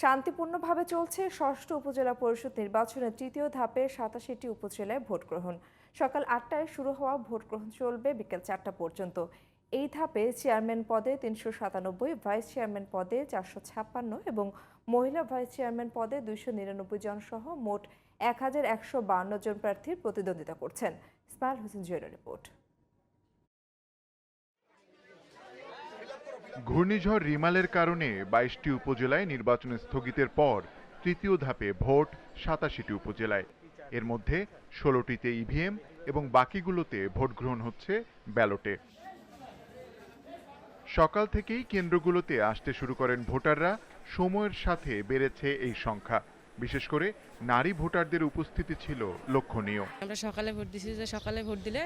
শান্তিপূর্ণভাবে চলছে ষষ্ঠ উপজেলা পরিষদ নির্বাচনের তৃতীয় ধাপে সাতাশিটি উপজেলায় ভোট গ্রহণ সকাল আটটায় শুরু হওয়া ভোট গ্রহণ চলবে বিকেল চারটা পর্যন্ত। এই ধাপে চেয়ারম্যান পদে তিনশো সাতানব্বই, ভাইস চেয়ারম্যান পদে চারশো ছাপ্পান্ন এবং মহিলা ভাইস চেয়ারম্যান পদে দুইশো নিরানব্বই জন সহ মোট এক হাজার একশো বান্ন জন প্রার্থী প্রতিদ্বন্দ্বিতা করছেন। ইসমাইল হোসেন জুয়েলের রিপোর্ট। ঘূর্ণিঝড় রিমালের কারণে বাইশটি উপজেলায় নির্বাচন স্থগিতের পর তৃতীয় ধাপে ভোট সাতাশিটি উপজেলায়। এর মধ্যে ষোলোটিতে ইভিএম এবং বাকিগুলোতে ভোট গ্রহণ হচ্ছে ব্যালটে। সকাল থেকেই কেন্দ্রগুলোতে আসতে শুরু করেন ভোটাররা। সময়ের সাথে বেড়েছে এই সংখ্যা। বিশেষ করে নারী ভোটারদের উপস্থিতি ছিল লক্ষণীয়। আমরা সকালে ভোট দিছি যে সকালে ভোট দিলে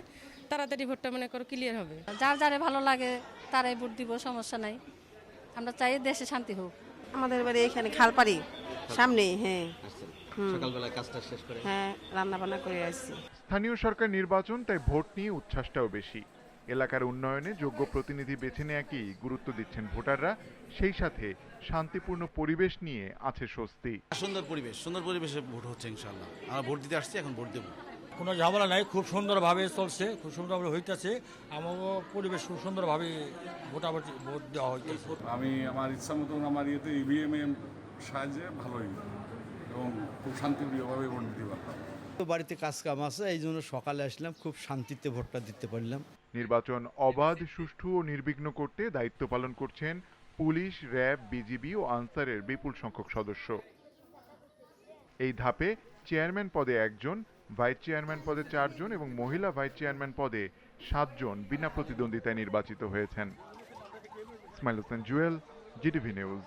তাড়াতাড়ি ভোটটা মনে করো ক্লিয়ার হবে। যার যারে ভালো লাগে তারাই ভোট দিব সমস্যা নাই। আমরা চাই দেশে শান্তি হোক। আমাদের বাড়ি এখানে খালপাড়ি সামনে হ্যাঁ। সকালবেলা কাজটা শেষ করে? হ্যাঁ রান্না বান্না করে আসছি। স্থানীয় সরকার নির্বাচন তাই ভোট নিয়ে উচ্ছ্বাসটাও বেশি। এলাকার উন্নয়নে যোগ্য প্রতিনিধি বেছে নেওয়াকেই গুরুত্ব দিচ্ছেন ভোটাররা? সেই সাথে শান্তিপূর্ণ পরিবেশ নিয়ে আছে স্বস্তি। সুন্দর পরিবেশ সুন্দর পরিবেশে ভোট হচ্ছে ইনশাল্লাহ আমরা ভোট দিতে আসছি এখন ভোট দেবো। কোনো ঝামেলা নাই খুব সুন্দরভাবে চলছে খুব সুন্দরভাবে হইতেছে। আমারও পরিবেশ খুব সুন্দরভাবে ভোটাভুটি ভোট দেওয়া হইতেছে। আমি আমার ইচ্ছা মতন আমার ইয়েতে ইভিএম এর সাহায্যে ভালোই। এবং খুব শান্তিপ্রিয়ভাবে ভোট দিতে তো বাড়িতে কাজ কাম আছে এই জন্য সকালে আসলাম, খুব শান্তিতে ভোটটা দিতে পারলাম। নির্বাচন অবাধ, সুষ্ঠু ও নির্বিঘ্ন করতে দায়িত্ব পালন করছেন পুলিশ, র্যাব, বিজিবি ও আনসারের বিপুল সংখ্যক সদস্য। এই ধাপে চেয়ারম্যান পদে একজন, ভাইস চেয়ারম্যান পদে চারজন এবং মহিলা ভাইস চেয়ারম্যান পদে সাতজন বিনা প্রতিদ্বন্দ্বিতায় নির্বাচিত হয়েছেন। Ismail Hossain Jewel, GTV news.